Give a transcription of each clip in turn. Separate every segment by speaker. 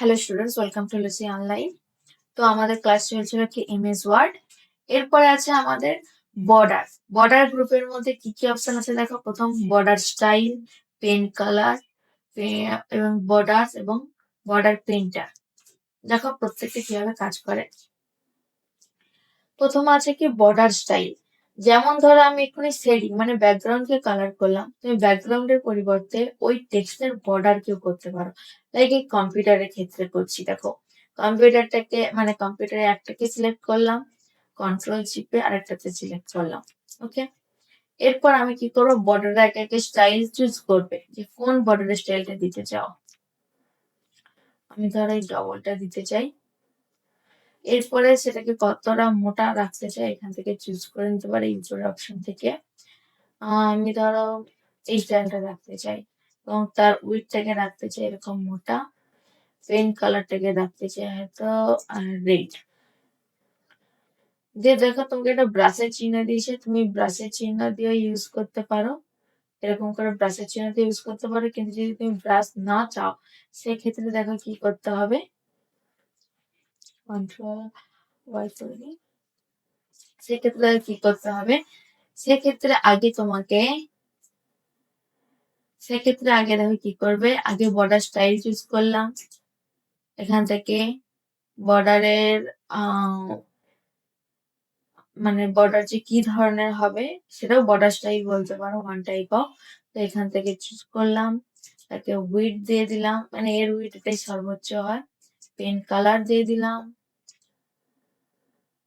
Speaker 1: Hello students welcome to Lucy online তো আমাদের class চলছিল কি এমএস ওয়ার্ড এরপরে আছে আমাদের বর্ডার বর্ডার গ্রুপের মধ্যে কি কি অপশন আছে দেখো? প্রথম বর্ডার স্টাইল পেন কালার এবং বর্ডার এবং বর্ডার পেন্টার দেখো প্রত্যেকটা কীভাবে কাজ করে। প্রথম আছে কি বর্ডার স্টাইল যেমন ধরো আমি এক্ষুনি শেডিং মানে ব্যাকগ্রাউন্ডকে কালার করলাম, তুমি ব্যাকগ্রাউন্ডের পরিবর্তে ওই টেক্সটের বর্ডার কেউ করতে পারো। লাইক এই কম্পিউটারের ক্ষেত্রে করছি, দেখো। কম্পিউটারটাকে মানে কম্পিউটারে একটাকে সিলেক্ট করলাম কন্ট্রোল চিপে আরেকটাতে সিলেক্ট করলাম ওকে এরপর আমি কি করব? বর্ডার একে একে স্টাইল চুজ করবে, যে কোন বর্ডারের স্টাইলটা দিতে চাও। আমি ধরো এই ডবলটা দিতে চাই। এরপরে সেটাকে কতটা মোটা রাখতে চাই এখান থেকে চুজ করে নিতে পারে ইউজোর অপশন থেকে। আমি ধরো এই স্টাইলটা রাখতে চাই এবং তার উইথটাকে রাখতে চাই এরকম মোটা। পেন কালারটাকে রাখতে চাই হয়তো রেড যে দেখো তোমাকে একটা ব্রাশের চিহ্ন দিয়েছে, তুমি ব্রাশের চিহ্ন দিয়ে ইউজ করতে পারো। এরকম করে ব্রাশের চিহ্ন দিয়ে ইউজ করতে পারো, কিন্তু যদি তুমি ব্রাশ না চাও, সেক্ষেত্রে দেখো কি করতে হবে। কন্ট্রোল ওয়াই সেক্ষেত্রে কি করতে হবে? সেক্ষেত্রে আগে তোমাকে, সেক্ষেত্রে আগে দেখো কি করবে? আগে বর্ডার স্টাইল চুজ করলাম। এখান থেকে বর্ডারের মানে বর্ডার যে কি ধরনের হবে, সেটাও বর্ডার স্টাইল বলতে পারো ওয়ান টাইপ অফ তো এখান থেকে চুজ করলাম। তাকে উইট দিয়ে দিলাম। মানে এর উইট এটাই সর্বোচ্চ হয়। পেন কালার দিয়ে দিলাম।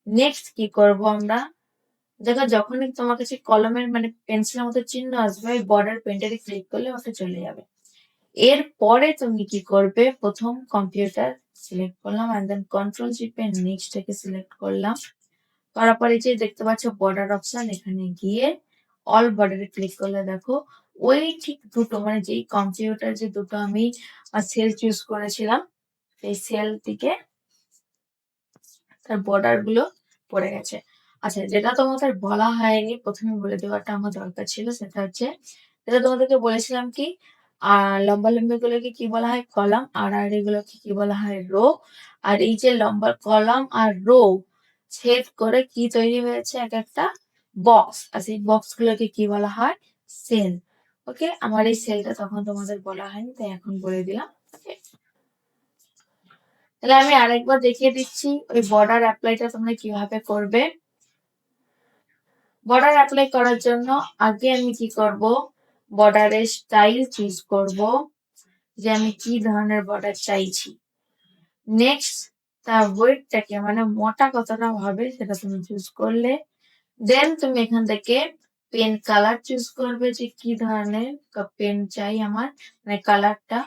Speaker 1: নেক্সট কি করব আমরা? দেখো, যখনই তোমার কাছে কলমের মানে পেন্সিলের মতো চিহ্ন আসবে, ওই বর্ডার পেন্টারে ক্লিক করলে ওটা চলে যাবে। এরপরে তুমি কি করবে? প্রথম কম্পিউটার সিলেক্ট করলাম অ্যান্ড দেন কন্ট্রোল চিপে নেক্সটটাকে সিলেক্ট করলাম। করার পরে যে দেখতে পাচ্ছ বর্ডার অপশন এখানে গিয়ে অল বর্ডারে ক্লিক করলে দেখো, ওই ঠিক দুটো মানে যেই কম্পিউটার যে দুটো আমি সেল চুজ করেছিলাম, সেই সেল থেকে তার বর্ডারগুলো পড়ে গেছে। আচ্ছা যেটা তোমাদের বলা হয়নি, প্রথমে বলে দেওয়াটা আমার দরকার ছিল, সেটা হচ্ছে, যেটা তোমাদেরকে বলেছিলাম কি আর লম্বা লম্বি গুলোকে কি বলা হয়? কলাম, আর আর এগুলোকে কি বলা হয়? রো। আর এই যে লম্বা কলাম আর রো ছেদ করে কি তৈরি হয়েছে? এক একটা বক্স। আর সেই বক্স গুলোকে কি বলা হয়? সেল। ওকে? আমার এই সেলটা তখন তোমাদের বলা হয়নি, তাই এখন বলে দিলাম। ওকে? তাহলে আমি আরেকবার দেখিয়ে দিচ্ছি ওই বর্ডার অ্যাপ্লাইটা তোমরা কীভাবে করবে। বর্ডার অ্যাপ্লাই করার জন্য আগে আমি কি করব? বর্ডারের স্টাইল চুজ করব, যে আমি কি ধরনের বর্ডার চাইছি। নেক্সট তার ওয়েটটাকে মানে মোটা কতটা হবে সেটা তুমি চুজ করলে। দেন তুমি এখান থেকে পেন কালার চুজ করবে যে কি ধরনের পেন চাই আমার মানে কালারটা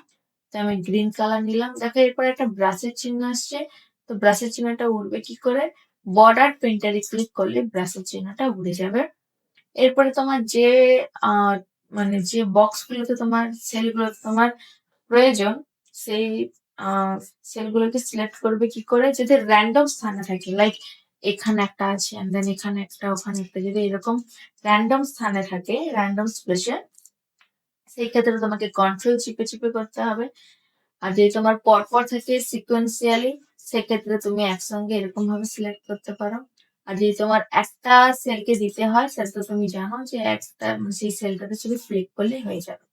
Speaker 1: আমি গ্রিন কালার নিলাম। দেখো, এরপর একটা ব্রাশের চিহ্ন আসছে। তো ব্রাশের চিহ্নটা উঠবে কি করে? বর্ডার প্রিন্টারে ক্লিক করলে ব্রাশের চিহ্নটা উড়ে যাবে। এরপরে তোমার যে মানে যে বক্সগুলোতে তোমার সেলগুলোতে তোমার প্রয়োজন, সেই সেলগুলোকে সিলেক্ট করবে কি করে? যদি র্যান্ডম স্থানে থাকে লাইক এখানে একটা আছে দেন এখানে একটা, ওখানে একটা, যদি এরকম র্যান্ডম স্থানে থাকে র্যান্ডম স্পেসে সেই ক্ষেত্রে তোমাকে কন্ট্রোল চিপে চিপে করতে হবে। আর যদি তোমার পরপর থাকে সিকোয়েন্সিয়ালি সেক্ষেত্রে তুমি একসঙ্গে এরকম ভাবে সিলেক্ট করতে পারো। আর যদি তোমার একটা সেলকে দিতে হয় সেটা তো তুমি জানো যে একটা সেই সেলটাতে শুধু ক্লিক করলেই হয়ে যাবে।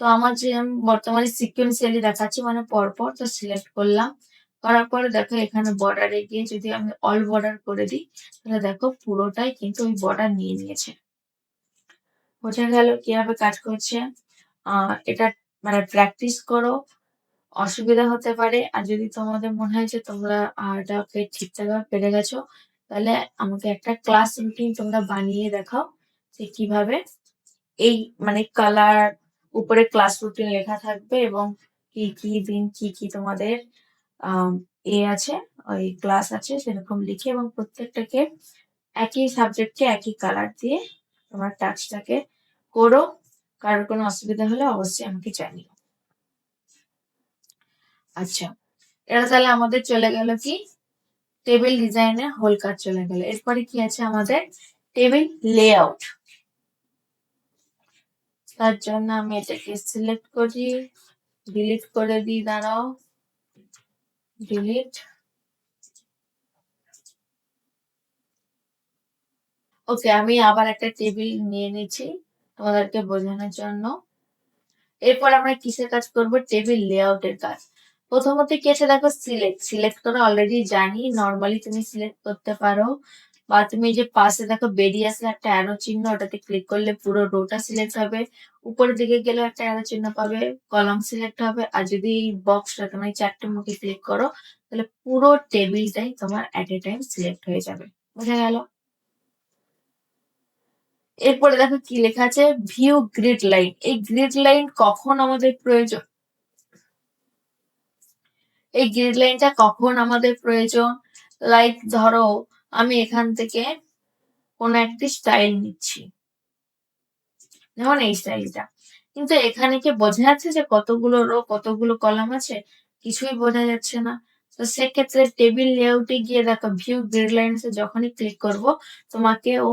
Speaker 1: তো আমার যে বর্তমানে সিকোয়েন্সিয়ালি দেখাচ্ছি মানে পরপর তো সিলেক্ট করলাম। করার পরে দেখো এখানে বর্ডারে গিয়ে যদি আমি অল বর্ডার করে দিই, তাহলে দেখো পুরোটাই কিন্তু ওই বর্ডার নিয়ে নিয়েছে। বোঝা গেল কীভাবে কাজ করছে। এটা মানে প্র্যাকটিস করো, অসুবিধা হতে পারে। আর যদি তোমাদের মনে হয় যে তোমরা এটাকে ঠিকঠাকভাবে পেরে গেছো, তাহলে আমাকে একটা ক্লাস রুটিন তোমরা বানিয়ে দেখাও যে কীভাবে এই মানে কালার উপরে ক্লাস রুটিন লেখা থাকবে এবং কি কি দিন কি কি তোমাদের এ আছে, ওই ক্লাস আছে, সেরকম লিখে এবং প্রত্যেকটাকে একই সাবজেক্টকে একই কালার দিয়ে তোমার টাস্কটাকে করো। কারোর কোনো অসুবিধা হলে অবশ্যই আমাকে জানিও। আচ্ছা এটা তাহলে আমাদের চলে গেল কি? টেবিল ডিজাইনের হোল কাজ চলে গেল। এরপরে কি আছে আমাদের? Table layout. তার জন্য আমি এটাকে সিলেক্ট করি। ডিলিট করে দিই, দাঁড়াও। ডিলিট। ওকে, আমি আবার একটা টেবিল নিয়ে নিচ্ছি। তোমাদেরকে বোঝানোর জন্য। এরপর আমরা কিসের কাজ করব? টেবিল লেআউটের কাজ। প্রথমত কি আছে? দেখো সিলেক্ট সিলেক্ট করা অলরেডি জানি নর্মালি তুমি সিলেক্ট করতে পারো। বা তুমি যে পাশে দেখো, বেরিয়ে আসলে একটা অ্যারো চিহ্ন, ওটাতে ক্লিক করলে পুরো রোটা সিলেক্ট হবে। উপরের দিকে গেলেও একটা অ্যারো চিহ্ন পাবে কলাম সিলেক্ট হবে। আর যদি এই বক্সটা তুমি চারটে মুখে ক্লিক করো, তাহলে পুরো টেবিলটাই তোমার অ্যাট এ টাইম সিলেক্ট হয়ে যাবে। বোঝা গেল? এরপরে দেখো কি লেখা আছে ভিউ গ্রিড লাইন এই গ্রিড লাইন কখন আমাদের প্রয়োজন? এই গ্রিড লাইনটা কখন আমাদের প্রয়োজন? লাইক ধরো, আমি এখান থেকে কোনো একটি স্টাইল নিচ্ছি। যেমন এই স্টাইলটা কিন্তু এখানে কি বোঝা যাচ্ছে যে কতগুলো রো কতগুলো কলাম আছে? কিছুই বোঝা যাচ্ছে না। তো সেক্ষেত্রে টেবিল লেআউটে গিয়ে দেখো ভিউ গ্রিড লাইনসে যখনই ক্লিক করব তোমাকে ও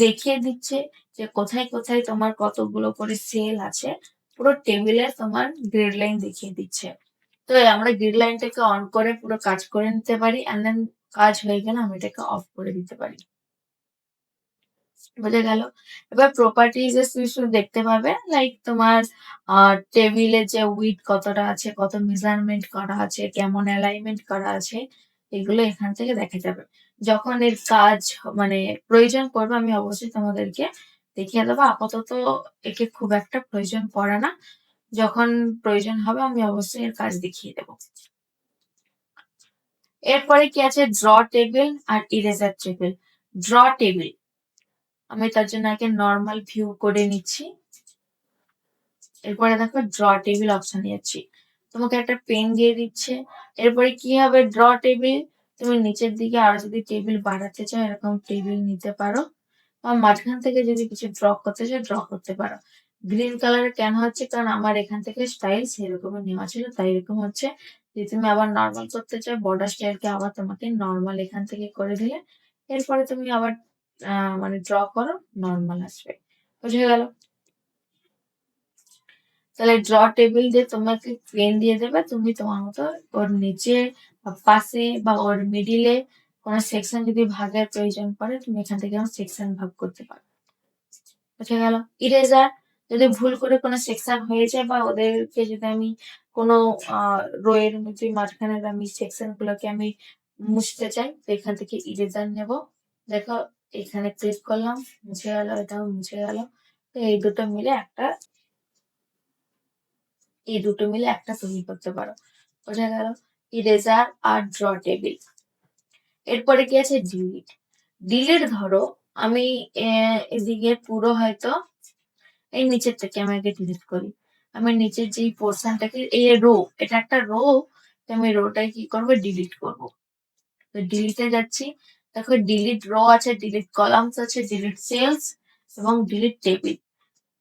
Speaker 1: দেখিয়ে দিচ্ছে যে কোথায় কোথায় তোমার কতগুলো করে সেল আছে, পুরো টেবিলে তোমার গ্রিড লাইন দেখিয়ে দিচ্ছে। তো আমরা গ্রিড লাইনটাকে অন করে পুরো কাজ করে নিতে পারি অ্যান্ড দেন কাজ হয়ে গেলে আমি এটাকে অফ করে দিতে পারি। বোঝা গেল? এবার প্রপার্টিজ তুমি শুধু দেখতে পাবে লাইক তোমার টেবিলে যে উইথ কতটা আছে, কত মেজারমেন্ট করা আছে, কেমন অ্যালাইনমেন্ট করা আছে এগুলো এখান থেকে দেখা যাবে। যখন এর কাজ মানে প্রয়োজন পড়বে, আমি অবশ্যই তোমাদেরকে দেখিয়ে দেবো। আপাতত একে খুব একটা প্রয়োজন পড়ে না। যখন প্রয়োজন হবে, আমি অবশ্যই এর কাজ দেখিয়ে দেব। এরপরে কি আছে? ড্র টেবিল আর ইরেজার টেবিল ড্র টেবিল আমি তার জন্য আগে নর্মাল ভিউ করে নিচ্ছি। এরপরে দেখো ড্র টেবিল অপশন যাচ্ছি তোমাকে একটা পেন দিয়ে দিচ্ছে। এরপরে কি হবে? ড্র টেবিল তুমি নিচের দিকে আরও যদি টেবিল বাড়াতে চাও, এরকম টেবিল নিতে পারো। বা মাঝখান থেকে যদি কিছু ড্র করতে চাও ড্র করতে পারো। গ্রিন কালারের কেন হচ্ছে? কারণ আমার এখান থেকে স্টাইল সেরকম নেওয়া ছিল, তাই এরকম হচ্ছে যদি তুমি আবার নর্মাল করতে চাও বর্ডার স্টাইলকে আবার তোমাকে নর্মাল এখান থেকে করে দিলে। এরপরে তুমি আবার মানে ড্র করো নর্মাল আসবে। বুঝে গেল? তাহলে ড্র টেবিল দিয়ে তোমাকে পেন দিয়ে দেবে। তুমি তোমার মতো ওর নিচে বা পাশে বা ওর মিডিলে কোনো সেকশন যদি ভাগের প্রয়োজন পড়ে, তুমি এখান থেকে সেকশন ভাগ করতে পারো। বুঝে গেল? ইরেজার যদি ভুল করে কোনো সেকশন হয়ে যায় বা ওদেরকে যদি আমি কোনো রোয়ের মধ্যে মাঝখানে আমি সেকশন গুলোকে আমি মুছতে চাই, তো এখান থেকে ইরেজার নেব। দেখো, এখানে ক্লিক করলাম, মুছে গেল, এটাও মুছে গেল। তো এই দুটো মিলে একটা এই দুটো মিলে একটা তৈরি করতে পারো। বোঝা গেল? ইরেজার আর ড্র টেবিল এরপরে কি আছে? ডিলিট ডিলিট ধরো, আমি এদিকে পুরো হয়তো এই নিচের থেকে আমি আগে ডিলিট করি। আমি নিচের যে পোর্শনটাকে এই রো এটা একটা রো আমি রোটাকে কি করব? ডিলিট করব। ডিলিটে যাচ্ছি। দেখো ডিলিট রো আছে ডিলিট কলামস আছে ডিলিট সেলস এবং ডিলিট টেবিল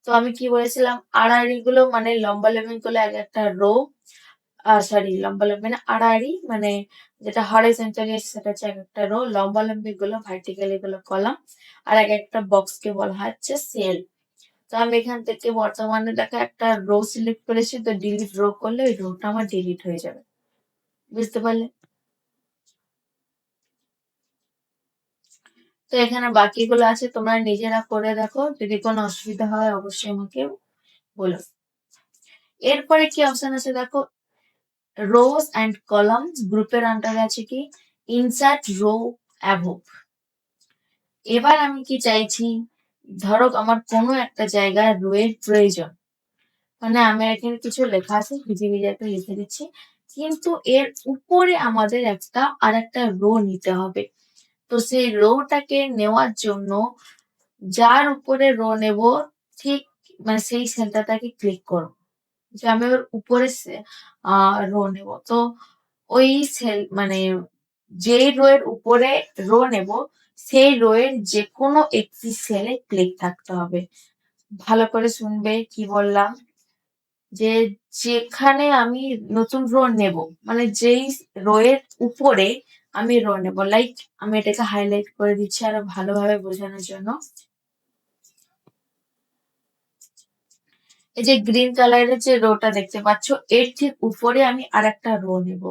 Speaker 1: তো আমি কি বলেছিলাম? আড়াআড়ি গুলো মানে লম্বা লেভেলগুলো এক একটা রো সরি লম্বা লম্বি না আড়াআড়ি মানে যেটা হরাইজন্টালি সেটা হচ্ছে এক একটা রো, লম্বা লম্বি গুলো ভার্টিক্যালি গুলো কলাম আর এক একটা বক্স কে বলা হচ্ছে সেল তো আমি এখান থেকে বর্তমানে দেখা একটা রো সিলেক্ট করেছি, তো ডিলিট রো করলে ওই রোটা আমার ডিলিট হয়ে যাবে। বুঝতে পারলে? তো এখানে বাকিগুলো আছে, তোমরা নিজেরা করে দেখো। যদি কোনো অসুবিধা হয়, অবশ্যই আমাকে বলো। এরপরে কি অপশন আছে দেখো? রোজ অ্যান্ড কলামস গ্রুপের আন্ডারে আছে কি? ইনসার্ট রো অ্যাভোভ এবার আমি কি চাইছি? ধরো আমার কোনো একটা জায়গায় রো এর প্রয়োজন। মানে আমি এখানে কিছু লেখা আছে, ভিজে ভিজে একটা লিখে দিচ্ছি। কিন্তু এর উপরে আমাদের একটা আর একটা রো নিতে হবে। তো সেই রোটাকে নেওয়ার জন্য যার উপরে রো নেব, ঠিক মানে সেই সেলটাটাকে ক্লিক করো। যে আমি ওর উপরে রো নেব। তো ওই সেল মানে যে রো এর উপরে রো নেব, সেই রো এর যে কোনো একটি সেলে ক্লিক থাকতে হবে। ভালো করে শুনবে কি বললাম? যে যেখানে আমি নতুন রো নেব মানে যেই রো এর উপরে আমি রো নেব লাইক আমি এটাকে হাইলাইট করে দিচ্ছি আরও ভালোভাবে বোঝানোর জন্য। এই যে গ্রিন কালারের যে রোটা দেখতে পাচ্ছ, এর ঠিক উপরে আমি আর একটা রো নেব।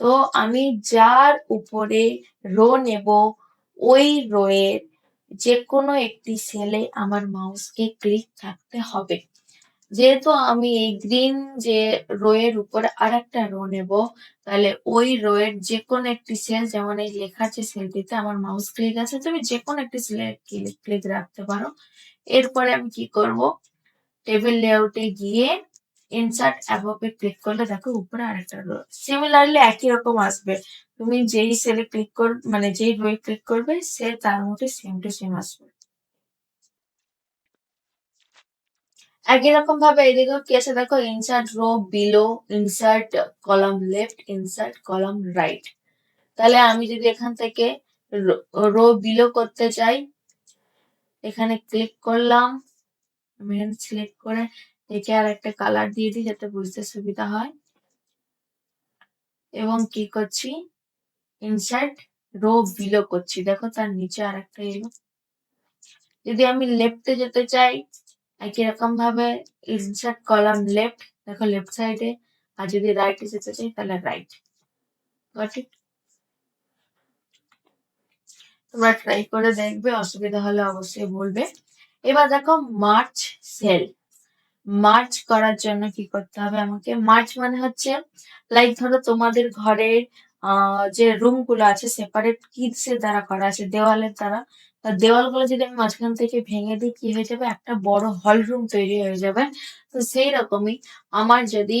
Speaker 1: তো আমি যার উপরে রো নেব, ওই রোয়ের যে কোনো একটি সেলে আমার মাউসকে ক্লিক থাকতে হবে। যেহেতু আমি এই গ্রিন যে রোয়ের উপরে আর একটা রো নেব, তাহলে ওই রোয়ের যে কোনো একটি সেল যেমন এই লেখার যে সেলটিতে আমার মাউস ক্লিক আছে, তুমি যে কোনো একটি সেলে ক্লিক রাখতে পারো। এরপরে আমি কি করব? টেবিল লেআউটে গিয়ে ইনসার্ট অ্যাবভে ক্লিক করলে দেখো উপরে আরেকটা রো সিমিলারলি একই রকম আসবে। তুমি যেই সেলে ক্লিক কর মানে যেই রোয়ে ক্লিক করবে, সে তার মধ্যে সেম টু সেম আসবে। একই রকম ভাবে এদিকেও কি আছে? দেখো insert row below insert column left insert column right তাহলে আমি যদি এখান থেকে রো বিলো করতে চাই, এখানে ক্লিক করলাম আমি এখানে সিলেক্ট করে একে আর একটা কালার দিয়ে দিই যাতে বুঝতে সুবিধা হয়। এবং কি করছি? ইনসার্ট রো বিলো করছি। দেখো তার নিচে আর একটা এলো। যদি আমি লেফটে যেতে চাই একই ভাবে ইনসার্ট কলাম লেফট দেখো লেফট সাইডে আর যদি রাইটে যেতে চাই তাহলে রাইট ইট তোমরা ট্রাই করে দেখবে, অসুবিধা হলে অবশ্যই বলবে। এবার দেখো মার্চ সেল মার্চ করার জন্য কি করতে হবে আমাকে? মার্চ মানে হচ্ছে লাইক ধরো তোমাদের ঘরের যে রুমগুলো আছে সেপারেট কিডসের দ্বারা করা আছে? দেওয়ালের দ্বারা। দেওয়ালগুলো যদি আমি মাঝখান থেকে ভেঙে দিই, কি হয়ে যাবে? একটা বড় হল রুম তৈরি হয়ে যাবে। তো সেই রকমই আমার যদি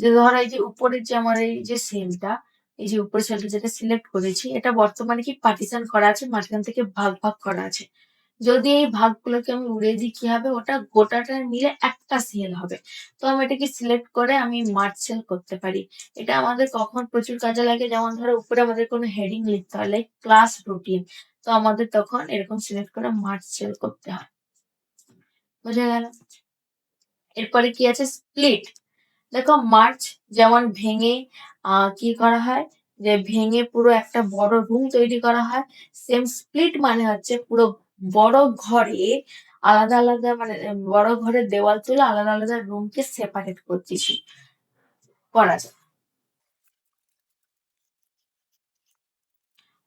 Speaker 1: যে ধরো এই যে উপরের যে আমার এই যে সেলটা এই যে উপরের সেলটা যেটা সিলেক্ট করেছি, এটা বর্তমানে কি পার্টিশন করা আছে? মাঝখান থেকে ভাগ ভাগ করা আছে। যদি এই ভাগগুলোকে আমি উড়িয়ে দিই, কি হবে? ওটা গোটাটা মিলে একটা সেল হবে। তো আমি এটাকে সিলেক্ট করে আমি মার্চ সেল করতে পারি। এটা আমাদের কখন প্রচুর কাজে লাগে। যেমন ধরো, উপরে আমাদের কোনো হেডিং লিখতে হয় লাইক ক্লাস রুটিন তো আমাদের তখন এরকম সিলেক্ট করে মার্চ সেল করতে হয়। বোঝা গেল? এরপরে কি আছে? স্প্লিট দেখো মার্চ যেমন ভেঙে কি করা হয়? যে ভেঙে পুরো একটা বড় রুম তৈরি করা হয় সেম স্প্লিট মানে হচ্ছে পুরো বড় ঘরে আলাদা আলাদা মানে বড় ঘরের দেওয়াল তুলে আলাদা আলাদা রুমকে সেপারেট করতেছি করা যায়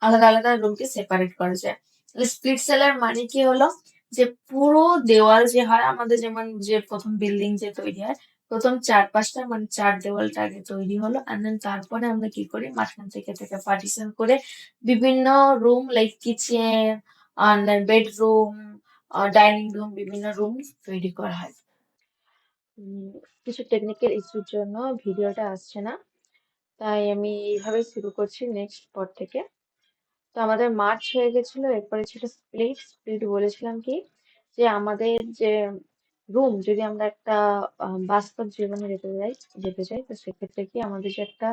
Speaker 1: আলাদা আলাদা রুমকে সেপারেট করা যায়। তাহলে স্প্লিট সেলার মানে কি হলো? যে পুরো দেওয়াল যে হয়, আমাদের যেমন যে প্রথম বিল্ডিং যে তৈরি হয়, প্রথম চার পাঁচটা মানে চার দেওয়ালটা আগে তৈরি হলো অ্যান্ড দেন তারপরে আমরা কি করি? মাঝখান থেকে থেকে পার্টিশন করে বিভিন্ন room like kitchen and then bedroom dining room বিভিন্ন রুম তৈরি করা হয়। কিছু টেকনিক্যাল ইস্যুর জন্য ভিডিওটা আসছে না। তাই আমি এইভাবে শুরু করছি নেক্সট পর থেকে। তো আমাদের মার্চ হয়ে গেছিল, এরপরে ছিল স্প্লিট। স্প্লিট বলেছিলাম কি? যে আমাদের যে রুম, যদি আমরা একটা বাস্তব জীবনে যেতে যাই, যেতে চাই, তো সেক্ষেত্রে কি আমাদের যে একটা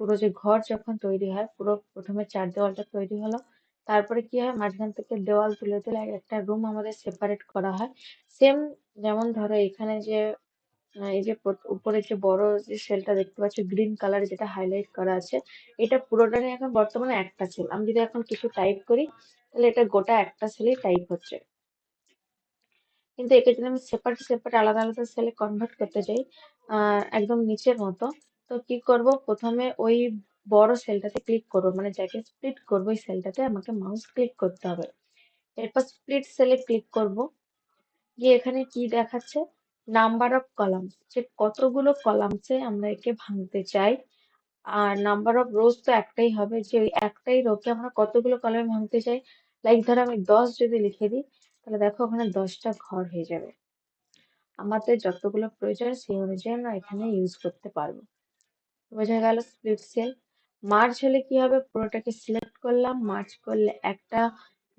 Speaker 1: পুরো যে ঘর যখন তৈরি হয়, পুরো প্রথমে চার দেওয়ালটা তৈরি হলো। তারপরে কি হয়, মাঝখান থেকে দেওয়াল তুলে তুলে একটা রুম আমাদের সেপারেট করা হয়। সেম যেমন ধরো এখানে যে এই যে উপরে যে বড় যে সেলটা দেখতে পাচ্ছ গ্রিন কালার যেটা হাইলাইট করা আছে, এটা পুরোটাই এখন বর্তমানে একটা সেল আমি যদি এখন কিছু টাইপ করি, তাহলে এটা গোটা একটা সেলেই টাইপ হচ্ছে। কিন্তু একে যদি আমি সেপারেট সেপারেট আলাদা আলাদা সেলে কনভার্ট করতে চাই একদম নিচের মতো, তো কি করব? প্রথমে ওই বড় সেলটাতে ক্লিক করব মানে যাকে স্প্লিট করব ওই সেলটাতে আমাকে মাউস ক্লিক করতে হবে। এরপর স্প্লিট সেলে ক্লিক করব। গিয়ে এখানে কি দেখাচ্ছে? নাম্বার অফ কলামস যে কতগুলো কলামসে আমরা একে ভাঙতে চাই। আর নাম্বার অফ রোজ তো একটাই হবে, যে ওই একটাই রোকে আমরা কতগুলো কলামে ভাঙতে চাই? লাইক ধরো আমি দশ যদি লিখে দিই, তাহলে দেখো ওখানে দশটা ঘর হয়ে যাবে। আমাদের যতগুলো প্রয়োজন সেই অনুযায়ী আমরা এখানে ইউজ করতে পারব। বোঝা গেল স্প্লিট সেল মার্চ হলে কি হবে? পুরোটাকে সিলেক্ট করলাম মার্চ করলে একটা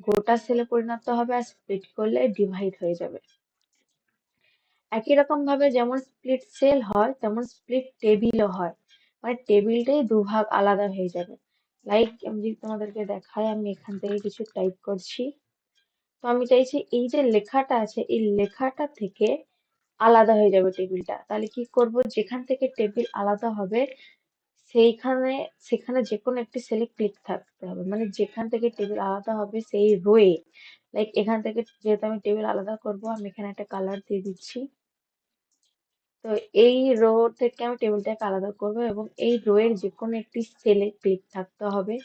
Speaker 1: গোটা সেলে পরিণত হবে আর স্প্লিট করলে ডিভাইড হয়ে যাবে। একই রকম ভাবে যেমন স্প্লিট সেল হয়, তেমন স্প্লিট টেবিলও হয়। মানে টেবিলটাই দুভাগ আলাদা হয়ে যাবে। লাইক আমি যদি তোমাদেরকে দেখাই, আমি এখান থেকে কিছু টাইপ করছি। তো আমি চাইছি এই যে লেখাটা আছে, এই লেখাটা থেকে আলাদা হয়ে যাবে টেবিলটা তাহলে কি করব? যেখান থেকে টেবিল আলাদা হবে, সেইখানে, সেখানে যে কোনো একটি সেলে ক্লিক থাকতে হবে। মানে যেখান থেকে টেবিল আলাদা হবে, সেই রোয়ে লাইক এখান থেকে যেহেতু আমি টেবিল আলাদা করব, আমি এখানে একটা কালার দিয়ে দিচ্ছি। তো এই রো থেকে আমি টেবিলটাকে আলাদা করব এবং এই রো এর যে কোনো একটি সেলে ক্লিক থাকতে হবে।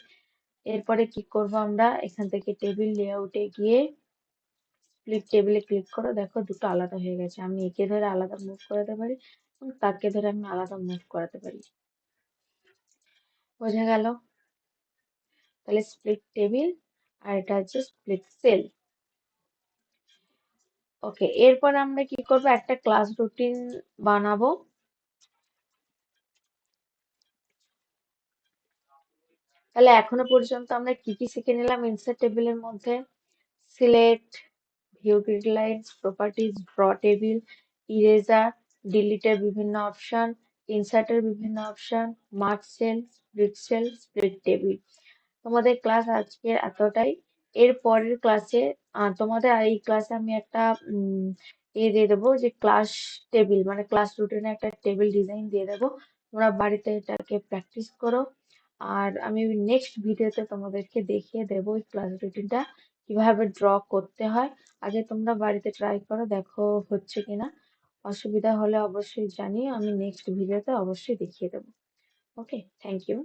Speaker 1: এরপরে কি করব আমরা? এখান থেকে টেবিল লেআউটে গিয়ে স্প্লিট টেবিলে ক্লিক করো। দেখো দুটো আলাদা হয়ে গেছে। আমি একে ধরে আলাদা মুভ করাতে পারি এবং তাকে ধরে আমি আলাদা মুভ করাতে পারি। বোঝা গেল? তাহলে স্প্লিট টেবিল আর এটা হচ্ছে স্প্লিট সেল ওকে, এরপর আমরা কি করব? একটা ক্লাস রুটিন বানাবো। তাহলে এখনও পর্যন্ত আমরা কি কি শিখে নিলাম? ইনসার্ট টেবিলের মধ্যে select view grid properties draw table eraser ডিলিটের বিভিন্ন অপশন ইনসার্টের বিভিন্ন option mark cell split cell split table তোমাদের ক্লাস আজকে এতটাই। এর পরের ক্লাসে তোমাদের এই ক্লাসে আমি একটা এ দিয়ে দেবো যে ক্লাস টেবিল মানে ক্লাস রুটিনে একটা টেবিল ডিজাইন দিয়ে দেবো। তোমরা বাড়িতে এটাকে প্র্যাকটিস করো। আর আমি নেক্সট ভিডিওতে তোমাদেরকে দেখিয়ে দেবো এই ক্লাস রুটিনটা কীভাবে ড্র করতে হয়। আগে তোমরা বাড়িতে ট্রাই করো, দেখো হচ্ছে কিনা। অসুবিধা হলে অবশ্যই জানিও, আমি নেক্সট ভিডিওতে অবশ্যই দেখিয়ে দেবো। Okay thank you